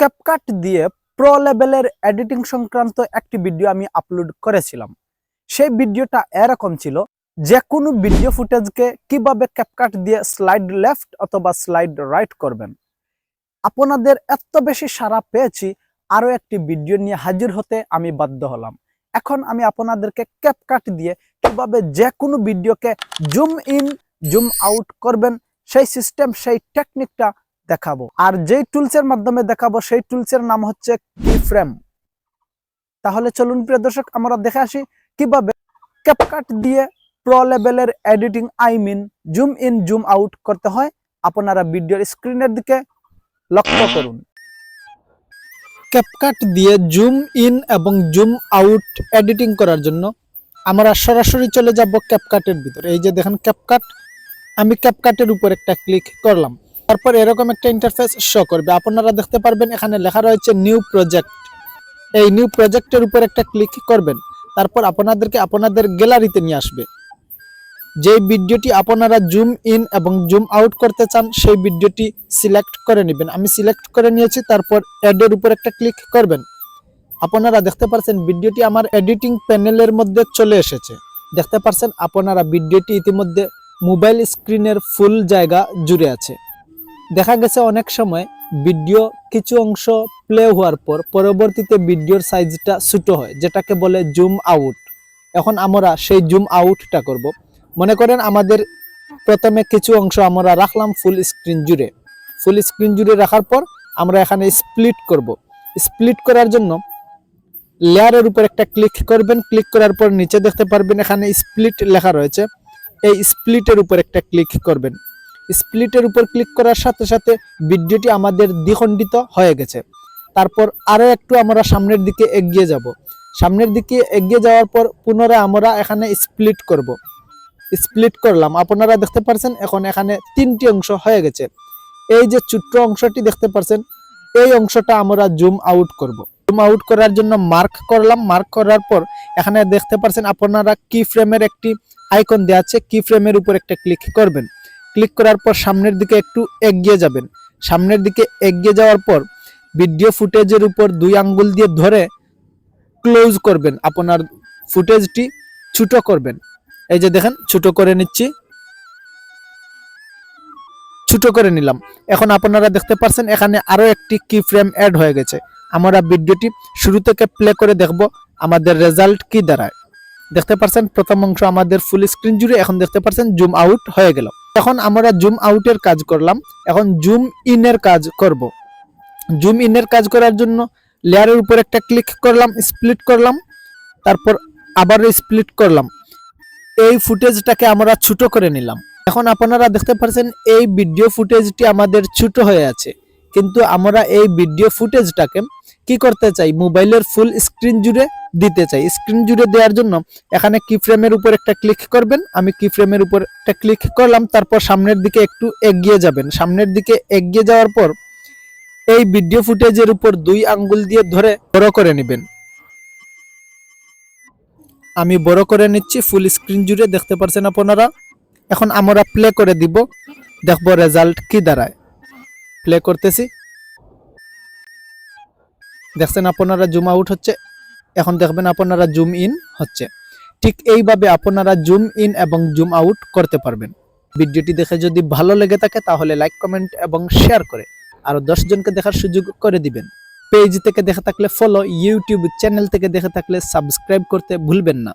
CapCut দিয়ে pro লেভেলের editing সংক্রান্ত একটি ভিডিও আমি আপলোড করেছিলাম। সেই ভিডিওটা এরকম ছিল যে কোনো ভিডিও ফুটেজকে কীভাবে ক্যাপকাট দিয়ে স্লাইড লেফট অথবা স্লাইড রাইট করবেন। আপনাদের এত বেশি সাড়া পেয়েছি আরও একটি ভিডিও নিয়ে হাজির হতে আমি বাধ্য হলাম। এখন আমি আপনাদেরকে ক্যাপকাট দিয়ে কীভাবে যে কোনো ভিডিওকে জুম ইন জুম আউট করবেন, সেই সিস্টেম সেই টেকনিকটা দেখাবো। আর যেই টুলসের মাধ্যমে দেখাবো, সেই টুলসের নাম হচ্ছে কি ফ্রেম তাহলে চলুন প্রিয় দর্শক, আমরা দেখে আসি কীভাবে ক্যাপকাট দিয়ে প্রো লেভেলের editing I mean zoom in zoom out করতে হয়। আপনারা ভিডিওর স্ক্রিনের দিকে লক্ষ্য করুন। ক্যাপকাট দিয়ে জুম ইন এবং জুম আউট এডিটিং করার জন্য আমরা সরাসরি চলে যাব ক্যাপকাটের ভিতরে। এই যে দেখেন ক্যাপকাট আমি ক্যাপকাটের উপর একটা ক্লিক করলাম। তারপর এরকম একটা ইন্টারফেস শো করবে। আপনারা দেখতে পারবেন, এখানে লেখা রয়েছে নিউ প্রজেক্ট এই নিউ প্রজেক্টের উপর একটা ক্লিক করবেন। তারপর আপনাদেরকে আপনাদের গ্যালারিতে নিয়ে আসবে। যে ভিডিওটি আপনারা জুম ইন এবং জুম আউট করতে চান, সেই ভিডিওটি সিলেক্ট করে নেবেন। আমি সিলেক্ট করে নিয়েছি, তারপর অ্যাডের উপর একটা ক্লিক করবেন। আপনারা দেখতে পাচ্ছেন ভিডিওটি আমার এডিটিং প্যানেলের মধ্যে চলে এসেছে। দেখতে পাচ্ছেন আপনারা ভিডিওটি ইতিমধ্যে মোবাইল স্ক্রিনের ফুল জায়গা জুড়ে আছে। দেখা গেছে অনেক সময় ভিডিও কিছু অংশ প্লে হওয়ার পর পরবর্তীতে ভিডিওর সাইজটা ছোটো হয়, যেটাকে বলে জুম আউট এখন আমরা সেই জুম আউটটা করব। মনে করেন আমাদের প্রথমে কিছু অংশ আমরা রাখলাম ফুল স্ক্রিন জুড়ে। ফুল স্ক্রিন জুড়ে রাখার পর আমরা এখানে স্প্লিট করব। স্প্লিট করার জন্য লেয়ারের উপর একটা ক্লিক করবেন। ক্লিক করার পর নিচে দেখতে পারবেন এখানে স্প্লিট লেখা রয়েছে। এই স্প্লিটের উপর একটা ক্লিক করবেন। স্প্লিটের উপর ক্লিক করার সাথে সাথে ভিডিওটি আমাদের দ্বিখণ্ডিত হয়ে গেছে। তারপর আরও একটু আমরা সামনের দিকে এগিয়ে যাব। সামনের দিকে এগিয়ে যাওয়ার পর পুনরায় আমরা এখানে স্প্লিট করব। স্প্লিট করলাম। আপনারা দেখতে পাচ্ছেন এখন এখানে তিনটি অংশ হয়ে গেছে। এই যে ছোট্ট অংশটি দেখতে পাচ্ছেন এই অংশটা আমরা জুম আউট করব। জুম আউট করার জন্য মার্ক করলাম। মার্ক করার পর এখানে দেখতে পাচ্ছেন আপনারা কি ফ্রেমের একটি আইকন দেওয়া আছে। কি ফ্রেমের উপর একটা ক্লিক করবেন। ক্লিক করার পর সামনের দিকে একটু এগিয়ে যাবেন। সামনের দিকে এগিয়ে যাওয়ার পর ভিডিও ফুটেজের উপর দুই আঙ্গুল দিয়ে ধরে ক্লোজ করবেন। আপনার ফুটেজটি ছোট করবেন। এই যে দেখেন, ছোট করে নিচ্ছি। ছোট করে নিলাম। এখন আপনারা দেখতে পাচ্ছেন এখানে আরও একটি কি ফ্রেম অ্যাড হয়ে গেছে। আমরা ভিডিওটি শুরু থেকে প্লে করে দেখব আমাদের রেজাল্ট কি দাঁড়ায়। দেখতে পাচ্ছেন প্রথম অংশ আমাদের ফুল স্ক্রিন জুড়ে, এখন দেখতে পাচ্ছেন জুম আউট হয়ে গেল। এখন আমরা জুম আউটের কাজ করলাম। এখন জুম ইনের কাজ করব। জুম ইনের কাজ করার জন্য লেয়ারের উপর একটা ক্লিক করলাম স্প্লিট করলাম, তারপর আবারও স্প্লিট করলাম। এই ফুটেজটাকে আমরা ছোট করে নিলাম। এখন আপনারা দেখতে পাচ্ছেন এই ভিডিও ফুটেজটি আমাদের ছোট হয়ে আছে। কিন্তু আমরা এই ভিডিও ফুটেজটাকে কি করতে চাই? মোবাইলের ফুল স্ক্রিন জুড়ে দিতে চাই। স্ক্রিন জুড়ে দেওয়ার জন্য এখানে কি ফ্রেমের উপর একটা ক্লিক করবেন। আমি কি ফ্রেমের উপর একটা ক্লিক করলাম, তারপর সামনের দিকে একটু এগিয়ে যাবেন। সামনের দিকে এগিয়ে যাওয়ার পর এই ভিডিও ফুটেজের উপর দুই আঙ্গুল দিয়ে ধরে বড় করে নেবেন। আমি বড় করে নিচ্ছি ফুল স্ক্রিন জুড়ে, দেখতে পাচ্ছেন আপনারা? এখন আমরা প্লে করে দিব। দেখব রেজাল্ট কি দাঁড়ায়। প্লে করতেছি। দেখছেন আপনারা জুম আউট হচ্ছে। এখন দেখবেন আপনারা জুম ইন হচ্ছে। ঠিক এইভাবে আপনারা জুম ইন এবং জুম আউট করতে পারবেন। ভিডিওটি দেখে যদি ভালো লেগে থাকে তাহলে লাইক কমেন্ট এবং শেয়ার করে। আরও দশ জনকে দেখার সুযোগ করে দিবেন। পেজ থেকে দেখে থাকলে ফলো ইউটিউব চ্যানেল থেকে দেখে থাকলে সাবস্ক্রাইব করতে ভুলবেন না।